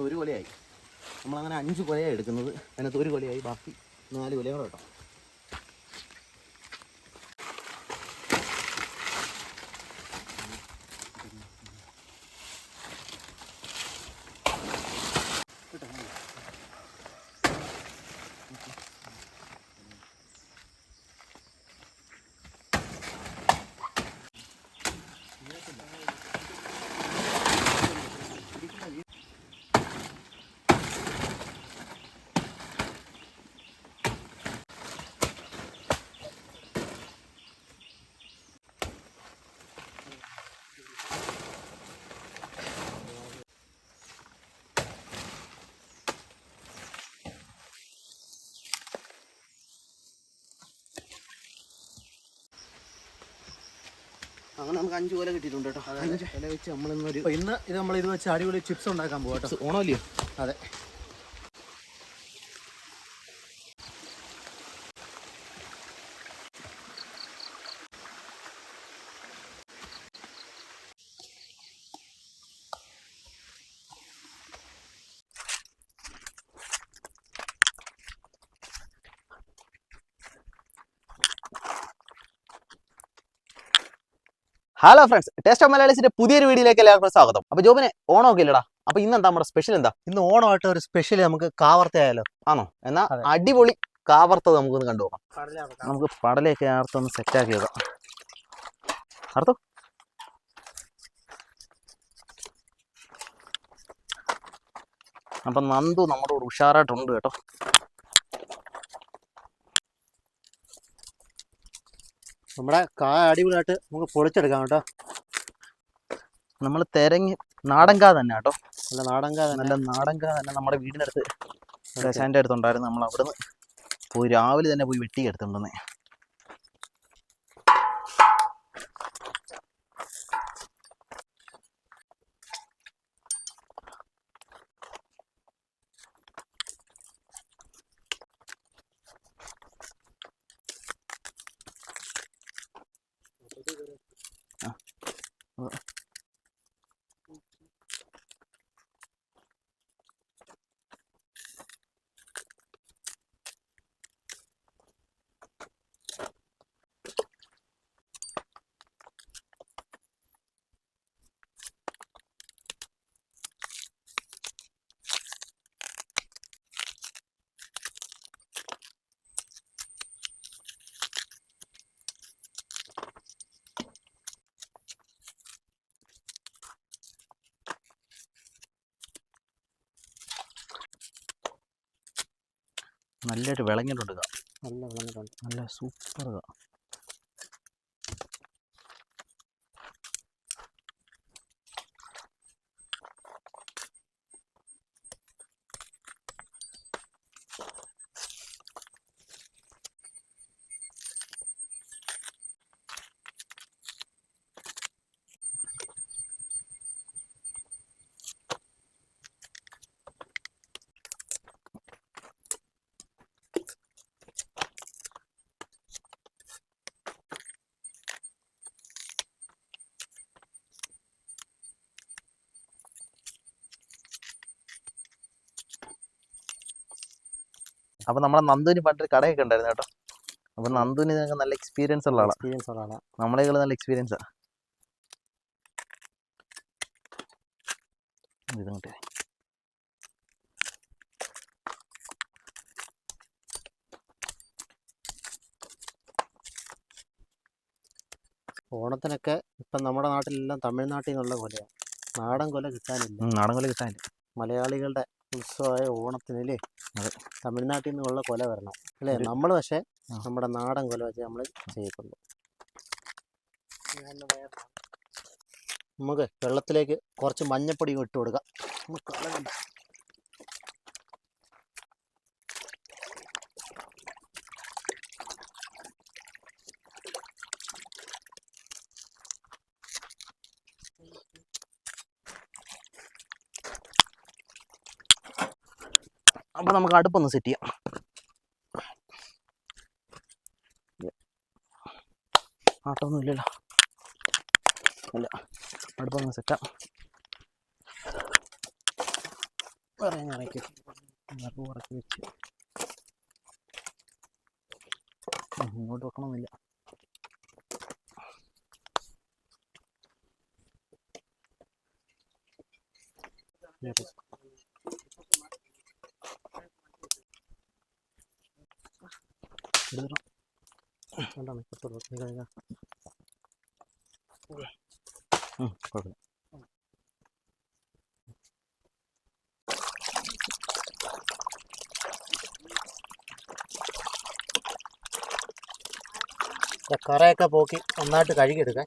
അപ്പോൾ ഒരു കൊലയായി. നമ്മളങ്ങനെ അഞ്ച് കൊലയാണ് എടുക്കുന്നത്. അതിനകത്ത് ഒരു കൊലയായി. ബാക്കി നാല് കൊലയാണ് കൂടെ കേട്ടോ അങ്ങനെ നമുക്ക് അഞ്ച് കൊല കിട്ടിയിട്ടുണ്ട് കേട്ടോ. അതെ കൊല വെച്ച് നമ്മളിന്നൊരു ഇന്ന് ഇത് നമ്മൾ ഇത് വെച്ച് അടിപൊളി ചിപ്സ് ഉണ്ടാക്കാൻ പോകാം കേട്ടോ. ഓണമല്ലയോ അതെ. ഹലോ ഫ്രണ്ട്സ് ടേസ്റ്റ് ഓഫ് മലയാളീസിന്റെ പുതിയൊരു വീഡിയോയിലേക്ക് എല്ലാവർക്കും സ്വാഗതം. അപ്പൊ ജോബിനെ ഓണമൊക്കെ ഇല്ലടാ. അപ്പൊ ഇന്ന് എന്താ നമ്മുടെ സ്പെഷ്യൽ എന്താ? ഇന്ന് ഓണമായിട്ട് ഒരു സ്പെഷ്യൽ നമുക്ക് കാവർത്തയായാലോ ആണോ? എന്നാ അടിപൊളി കാവർത്തത് നമുക്കൊന്ന് കണ്ടുപോകാം നമുക്ക് പടലയൊക്കെ ആർത്തൊന്ന് സെറ്റാക്കി വെക്കാം. അർത്ഥം അപ്പൊ നന്ദു നമ്മുടെ കൂടെ ഉഷാറായിട്ടുണ്ട് കേട്ടോ. നമ്മുടെ കാ അടിപൊളിയായിട്ട് നമുക്ക് പൊളിച്ചെടുക്കാം കേട്ടോ. നമ്മൾ തിരങ്ങി നാടൻ കാ തന്നെ കേട്ടോ. നല്ല നാടൻ കാ തന്നെ. നല്ല നാടൻ കാ തന്നെ നമ്മുടെ വീടിനടുത്ത് ശശാന്റെ അടുത്തുണ്ടായിരുന്നു. നമ്മൾ അവിടുന്ന് പോയി രാവിലെ തന്നെ പോയി വെട്ടി എടുത്തുണ്ടെന്നേ. നല്ലതായിട്ട് വിളഞ്ഞിട്ടുണ്ട് നല്ല വിളഞ്ഞിട്ടുണ്ട്. നല്ല സൂപ്പർ കാ അപ്പൊ നമ്മളെ നന്ദുവിന് പണ്ടൊരു കടയൊക്കെ ഉണ്ടായിരുന്നു കേട്ടോ. അപ്പോൾ നന്ദുവിന് ഇതിനൊക്കെ നല്ല എക്സ്പീരിയൻസ് ഉള്ള ആളാണ് എക്സ്പീരിയൻസ് ഉള്ള ആളാണ് നമ്മളെ നല്ല എക്സ്പീരിയൻസാണ് ഇതങ്ങോട്ടെ ഓണത്തിനൊക്കെ ഇപ്പം നമ്മുടെ നാട്ടിലെല്ലാം തമിഴ്നാട്ടിൽ നിന്നുള്ള കൊലയാണ് നാടൻ കൊല കിട്ടാനില്ല. നാടൻ കൊല കിട്ടാനില്ല. മലയാളികളുടെ ഉത്സവമായ ഓണത്തിനല്ലേ. തമിഴ്നാട്ടിൽ നിന്നുള്ള കൊല വരണം. അല്ലേ? നമ്മൾ പക്ഷേ നമ്മുടെ നാടൻ കൊല വെച്ച് നമ്മൾ ചെയ്യത്തുള്ളൂ. നമുക്ക് വെള്ളത്തിലേക്ക് കുറച്ച് മഞ്ഞപ്പൊടി ഇട്ട് കൊടുക്കാം. നമുക്ക് കളയണ്ട. അപ്പൊ നമുക്ക് അടുപ്പൊന്ന് സെറ്റ് ചെയ്യാം. ആട്ടൊന്നും ഇല്ലല്ലോ. ഇല്ല അടുപ്പൊന്ന് സെറ്റാ വേറെ ഇറക്കി വിറക് ഇറക്കി വെച്ച്. ഇങ്ങോട്ട് വെക്കണമെന്നില്ല ഇപ്പുറത്തോട്ട് വെക്ക്. നിക്ക് നിക്ക്. കുഴപ്പമില്ല കറയൊക്കെ പോക്കി നന്നായിട്ട് കഴുകിയെടുക്കാൻ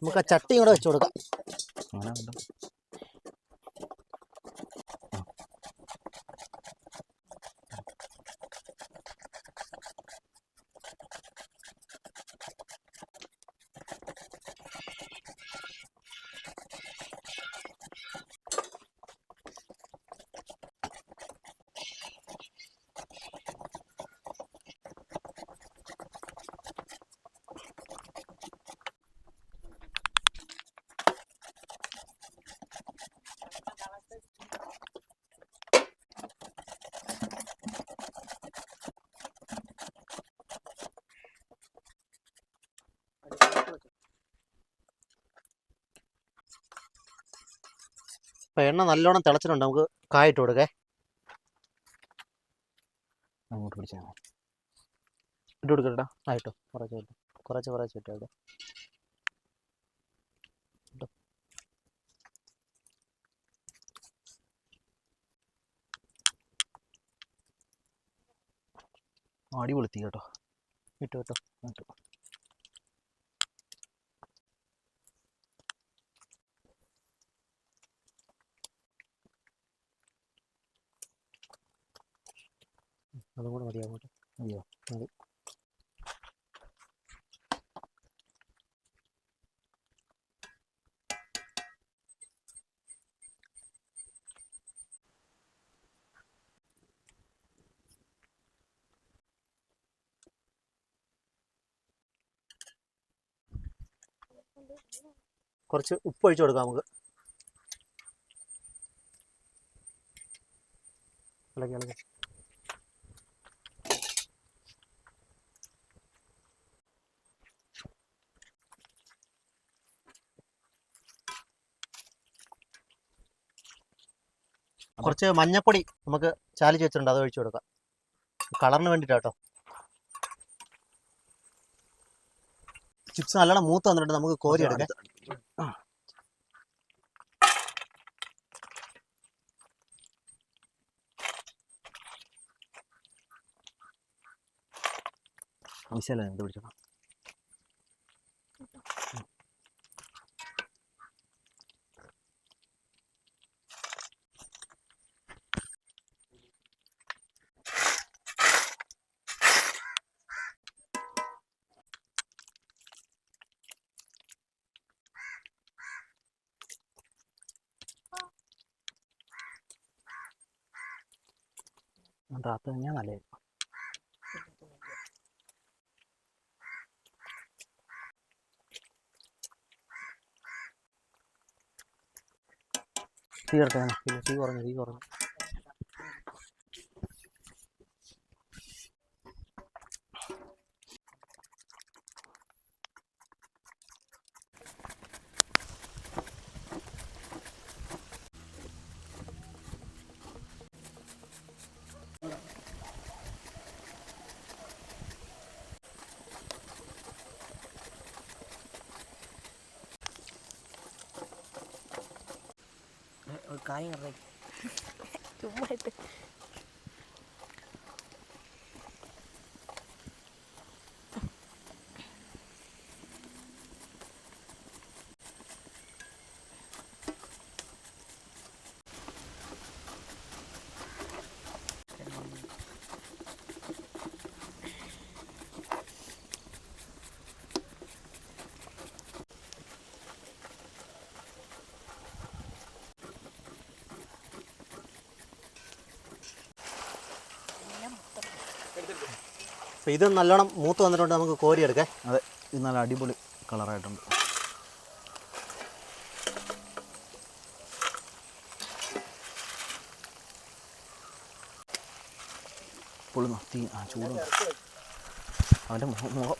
നമുക്ക് ആ ചട്ടി കൂടെ വെച്ചു കൊടുക്കാം. ഇപ്പൊ എണ്ണ നല്ലോണം തിളച്ചിട്ടുണ്ട് നമുക്ക് കായിട്ട് കൊടുക്കേ. അങ്ങോട്ട് പിടിച്ചാൽ ഇട്ട് കൊടുക്കട്ടാ ആയിട്ടോ കുറച്ച് ഇട്ടോ. കുറച്ച് കുറച്ച് ഇട്ടോ ഇവിടെ അടിപൊളി തീ കേട്ടോ. ഇട്ടോ കേട്ടോ ഇട്ടു. അതും കൂടെ മതി അങ്ങോട്ട് അയ്യോ. മതി. കുറച്ച് ഉപ്പ് ഒഴിച്ചു കൊടുക്കാം നമുക്ക്. ഇളക്കി ഇളക്കി. കുറച്ച് മഞ്ഞപ്പൊടി നമുക്ക് ചാലിച്ച് വെച്ചിട്ടുണ്ട് അത് ഒഴിച്ചു കൊടുക്കാം. കളറിന് വേണ്ടിയിട്ടാട്ടോ ചിപ്സ് നല്ലോണം മൂത്ത് വന്നിട്ടുണ്ട് നമുക്ക് കോരി എടുക്കാം. ആവശ്യമല്ല എന്ത് പിടിച്ചോ റാത്ത് കഴിഞ്ഞാൽ നല്ലത് തീ കിടക്കാൻ പിന്നെ തീ കുറഞ്ഞു തീ കുറഞ്ഞു காயம் சும்மா അപ്പോൾ ഇത് നല്ലോണം മൂത്ത് വന്നിട്ടുണ്ട് നമുക്ക് കോരിയെടുക്കാം അതെ ഇത് നല്ല അടിപൊളി കളറായിട്ടുണ്ട്. പൊള്ളുന്നു തീ ആ ചൂട് അവന്റെ മുഖം മുഖം.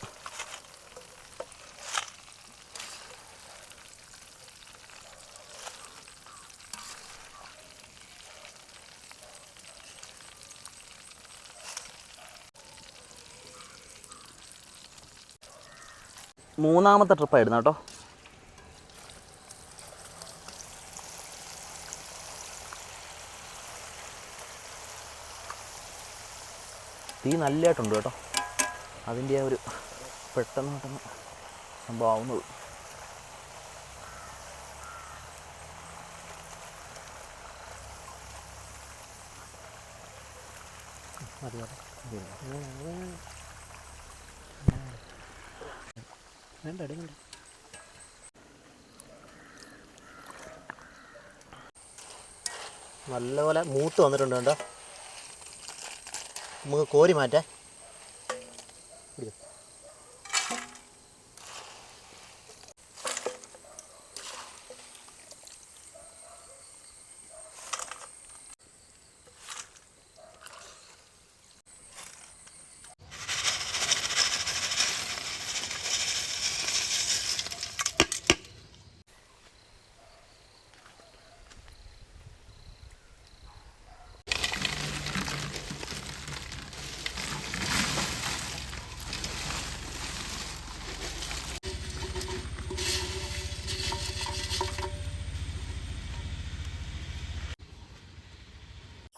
മൂന്നാമത്തെ ട്രിപ്പായിരുന്നു കേട്ടോ. തീ നല്ലതായിട്ടുണ്ട് കേട്ടോ. അതിന്റെ ആ ഒരു പെട്ടെന്ന് പെട്ടെന്ന് സംഭവം ആവുന്നത് മതി മതി വേണ്ട എടുക്കണ്ട നല്ലപോലെ മൂത്ത് വന്നിട്ടുണ്ട് കേട്ടോ നമുക്ക് കോരി മാറ്റേ.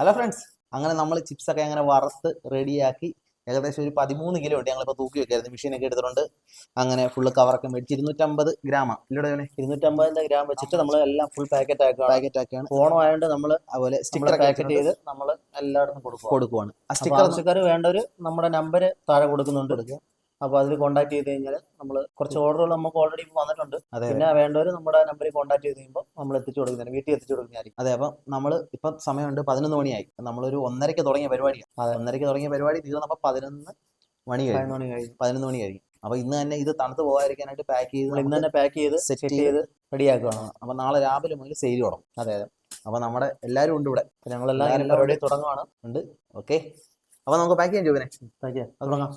ഹലോ ഫ്രണ്ട്സ് അങ്ങനെ നമ്മൾ ചിപ്സ് ഒക്കെ അങ്ങനെ വറുത്ത് റെഡിയാക്കി ഏകദേശം ഒരു പതിമൂന്ന് കിലോ ഉണ്ട് ഞങ്ങളിപ്പോൾ തൂക്കി വെക്കായിരുന്നു. മെഷീനൊക്കെ എടുത്തിട്ടുണ്ട്. അങ്ങനെ ഫുള്ള് കവറൊക്കെ മേടിച്ച് ഇരുന്നൂറ്റമ്പത് ഗ്രാമാ ഇല്ലടെ ഇരുന്നൂറ്റമ്പതിന്റെ ഗ്രാം വെച്ചിട്ട് നമ്മൾ എല്ലാം ഫുൾ പാക്കറ്റ് ആക്കുക പാക്കറ്റ് ആക്കിയാണ് ഓണം ആയതുകൊണ്ട് നമ്മൾ അതുപോലെ സ്റ്റിക്കർ പാക്കറ്റ് ചെയ്ത് നമ്മൾ എല്ലായിടത്തും കൊടുക്കും കൊടുക്കുവാണ്. ആ സ്റ്റിക്കർ സ്റ്റിക്കർ വേണ്ട വേണ്ടവർ നമ്മുടെ നമ്പർ താഴെ കൊടുക്കുന്നുണ്ട്. അപ്പോൾ അതിൽ കോൺടാക്ട് ചെയ്ത് കഴിഞ്ഞാൽ നമ്മൾ കുറച്ച് ഓർഡറുകൾ നമുക്ക് ഓൾറെഡി വന്നിട്ടുണ്ട്. പിന്നെ വേണ്ടവർ നമ്മുടെ നമ്പറിൽ കോൺടാക്ട് ചെയ്ത് കഴിയുമ്പോൾ നമ്മൾ എത്തിച്ചു കൊടുക്കുന്നതാണ് വീട്ടിൽ എത്തിച്ചു കൊടുക്കുന്നതായിരിക്കും. അതെ അപ്പം നമ്മൾ ഇപ്പം സമയമുണ്ട് പതിനൊന്ന് മണിയായി. നമ്മളൊരു ഒന്നരയ്ക്ക് തുടങ്ങിയ പരിപാടിയാണ് അതെ. ഒന്നരയ്ക്ക് തുടങ്ങിയ പരിപാടി തീർന്നപ്പോൾ പതിനൊന്ന് മണി കഴിഞ്ഞു. മണി കഴിഞ്ഞു. പതിനൊന്ന് മണി കഴിഞ്ഞു. അപ്പോൾ ഇന്ന് തന്നെ ഇത് തണുത്ത് പോകാതിരിക്കാനായിട്ട് പാക്ക് ചെയ്ത് ഇന്ന് തന്നെ പാക്ക് ചെയ്ത് സെറ്റ് ചെയ്ത് റെഡിയാക്കുകയാണ് അപ്പോൾ നാളെ രാവിലെ മുതൽ സെയിൽ തുടങ്ങും. അതെ അതെ. അപ്പോൾ നമ്മുടെ എല്ലാവരും ഉണ്ട് ഇവിടെ. ഞങ്ങളെല്ലാം പരിപാടി തുടങ്ങുവാണ്. ഉണ്ട്. ഓക്കെ അപ്പോൾ നമുക്ക് പാക്ക് ചെയ്യാൻ ജോബിനെ. പാക്ക് ചെയ്യാം. തുടങ്ങാം.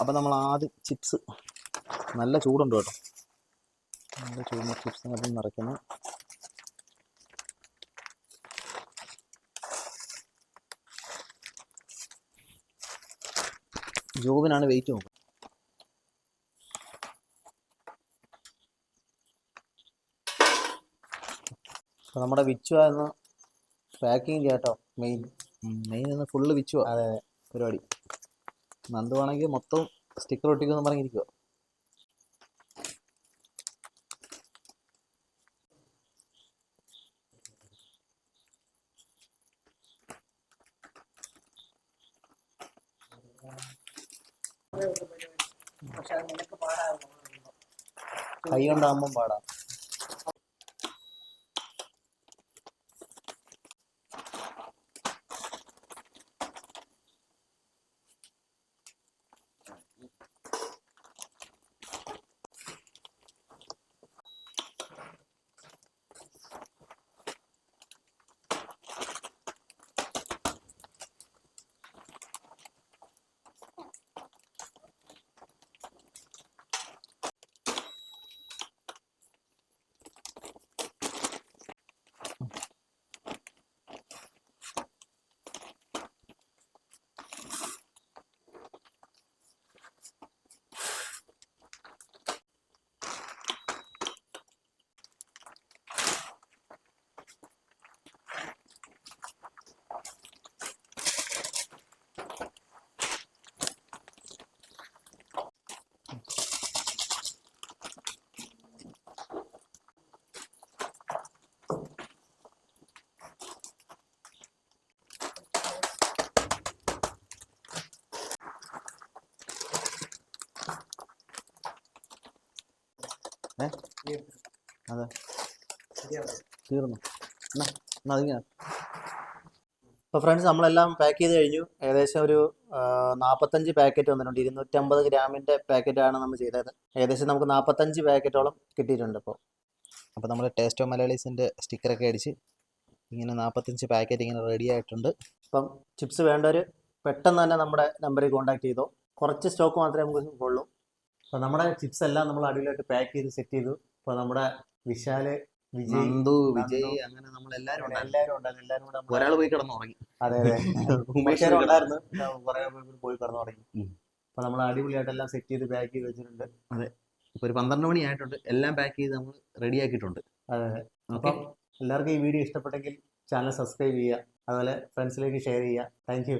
അപ്പോൾ നമ്മൾ ആദ്യം ചിപ്സ് നല്ല ചൂടുണ്ട് കേട്ടോ. നല്ല ചൂടുന്ന ചിപ്സ് അതും നിറയ്ക്കുന്നു ജോബിനാണ് വെയിറ്റ് നോക്കുക അപ്പോൾ നമ്മുടെ വിച്ചു എന്ന് പാക്കിങ് കേട്ടോ മെയിൻ മെയിൻ എന്ന് ഫുള്ള് വിച്ചുവാ. അതെ. പരിപാടി. നന്ദു ആണെങ്കിൽ മൊത്തം സ്റ്റിക്കർ ഒട്ടിക്കുമെന്ന് പറഞ്ഞിരിക്കുക കൈ കൊണ്ടാകുമ്പം പാടാം. അതെ. തീർന്നു. അതിങ്ങനെ അപ്പോൾ ഫ്രണ്ട്സ് നമ്മളെല്ലാം പാക്ക് ചെയ്ത് കഴിഞ്ഞു. ഏകദേശം ഒരു നാപ്പത്തഞ്ച് നാൽപ്പത്തഞ്ച് പാക്കറ്റ് വന്നിട്ടുണ്ട്. ഇരുന്നൂറ്റമ്പത് ഗ്രാമിന്റെ പാക്കറ്റാണ് നമ്മൾ ചെയ്തത്. ഏകദേശം നമുക്ക് നാൽപ്പത്തഞ്ച് പാക്കറ്റോളം കിട്ടിയിട്ടുണ്ട് ഇപ്പോൾ അപ്പോൾ നമ്മൾ ടേസ്റ്റ് ഓഫ് മലയാളീസിന്റെ സ്റ്റിക്കറൊക്കെ അടിച്ച് ഇങ്ങനെ നാൽപ്പത്തഞ്ച് പാക്കറ്റ് ഇങ്ങനെ റെഡി ആയിട്ടുണ്ട്. അപ്പം ചിപ്സ് വേണ്ടവർ പെട്ടെന്ന് തന്നെ നമ്മുടെ നമ്പറിൽ കോൺടാക്ട് ചെയ്തോ. കുറച്ച് സ്റ്റോക്ക് മാത്രമേ നമുക്ക് ഉള്ളൂ. അപ്പോൾ നമ്മുടെ ചിപ്സ് എല്ലാം നമ്മൾ അടിയിലായിട്ട് പാക്ക് ചെയ്ത് സെറ്റ് ചെയ്തു. അപ്പോൾ നമ്മുടെ വിശാൽ വിജയ് നന്ദു വിജയ് അങ്ങനെ നമ്മൾ എല്ലാരും എല്ലാരും എല്ലാവരും ഉണ്ടായിരുന്നു. എല്ലാവരും കൂടെ നമ്മൾ ഒരാൾ പോയി കിടന്നു ഉറങ്ങി. അതെ അതെ. ഉമേഷ് ഉമേഷ് ഉണ്ടായിരുന്നു. കുറെ പോയി കിടന്നു തുടങ്ങി. അപ്പൊ നമ്മൾ അടിപൊളിയായിട്ട് എല്ലാം സെറ്റ് ചെയ്ത് പാക്ക് ചെയ്ത് വെച്ചിട്ടുണ്ട്. ഇപ്പോൾ ഒരു പന്ത്രണ്ട് മണി ആയിട്ടുണ്ട്. എല്ലാം പാക്ക് ചെയ്ത് നമ്മൾ റെഡി ആക്കിയിട്ടുണ്ട്. അതെ അപ്പം എല്ലാവർക്കും ഈ വീഡിയോ ഇഷ്ടപ്പെട്ടെങ്കിൽ ചാനൽ സബ്സ്ക്രൈബ് ചെയ്യുക. അതുപോലെ ഫ്രണ്ട്സിലേക്ക് ഷെയർ ചെയ്യുക. Thank you